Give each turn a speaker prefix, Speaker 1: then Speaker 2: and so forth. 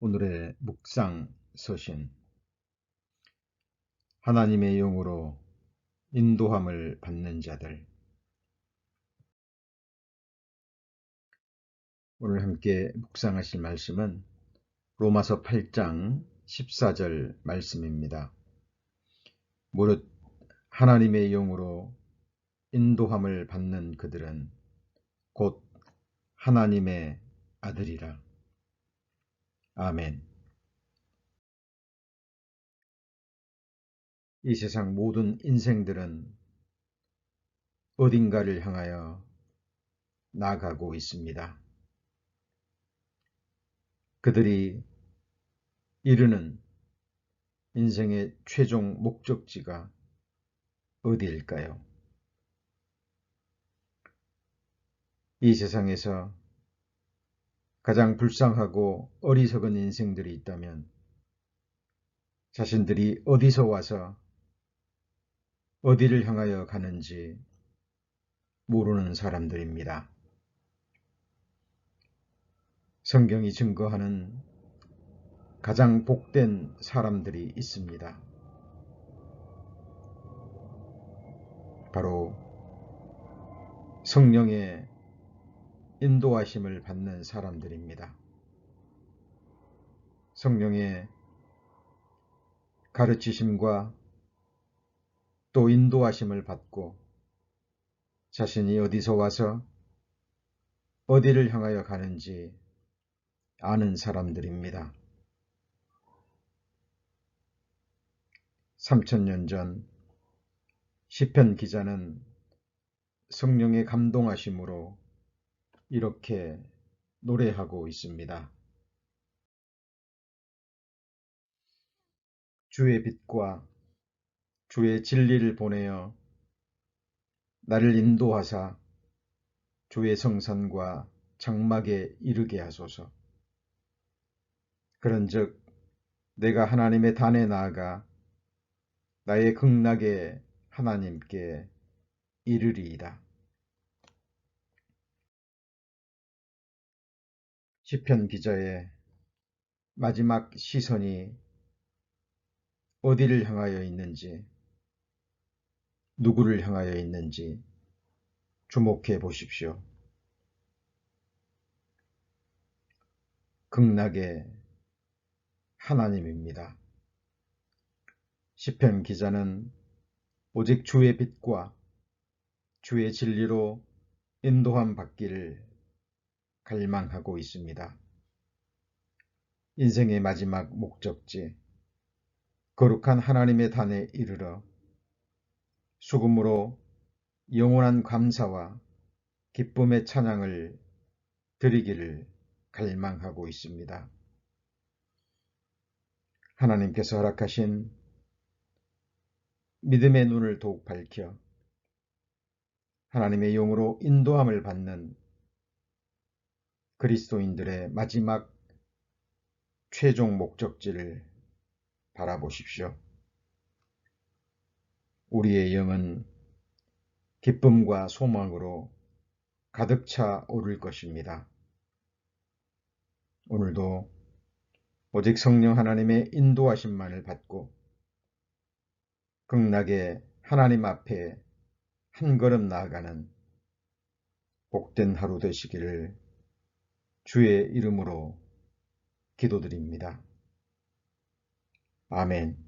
Speaker 1: 오늘의 묵상 서신 하나님의 영으로 인도함을 받는 자들 오늘 함께 묵상하실 말씀은 로마서 8장 14절 말씀입니다. 무릇 하나님의 영으로 인도함을 받는 그들은 곧 하나님의 아들이라. 아멘. 이 세상 모든 인생들은 어딘가를 향하여 나가고 있습니다. 그들이 이르는 인생의 최종 목적지가 어디일까요? 이 세상에서 가장 불쌍하고 어리석은 인생들이 있다면 자신들이 어디서 와서 어디를 향하여 가는지 모르는 사람들입니다. 성경이 증거하는 가장 복된 사람들이 있습니다. 바로 성령의 인도하심을 받는 사람들입니다. 성령의 가르치심과 또 인도하심을 받고 자신이 어디서 와서 어디를 향하여 가는지 아는 사람들입니다. 3천년 전 시편 기자는 성령의 감동하심으로 이렇게 노래하고 있습니다. 주의 빛과 주의 진리를 보내어 나를 인도하사 주의 성산과 장막에 이르게 하소서. 그런즉 내가 하나님의 단에 나아가 나의 극락의 하나님께 이르리이다. 시편 기자의 마지막 시선이 어디를 향하여 있는지, 누구를 향하여 있는지 주목해 보십시오. 극락의 하나님입니다. 시편 기자는 오직 주의 빛과 주의 진리로 인도함 받기를 갈망하고 있습니다. 인생의 마지막 목적지, 거룩한 하나님의 단에 이르러 수금으로 영원한 감사와 기쁨의 찬양을 드리기를 갈망하고 있습니다. 하나님께서 허락하신 믿음의 눈을 더욱 밝혀 하나님의 용으로 인도함을 받는 그리스도인들의 마지막 최종 목적지를 바라보십시오. 우리의 영은 기쁨과 소망으로 가득 차 오를 것입니다. 오늘도 오직 성령 하나님의 인도하심만을 받고 극락의 하나님 앞에 한 걸음 나아가는 복된 하루 되시기를 주의 이름으로 기도드립니다. 아멘.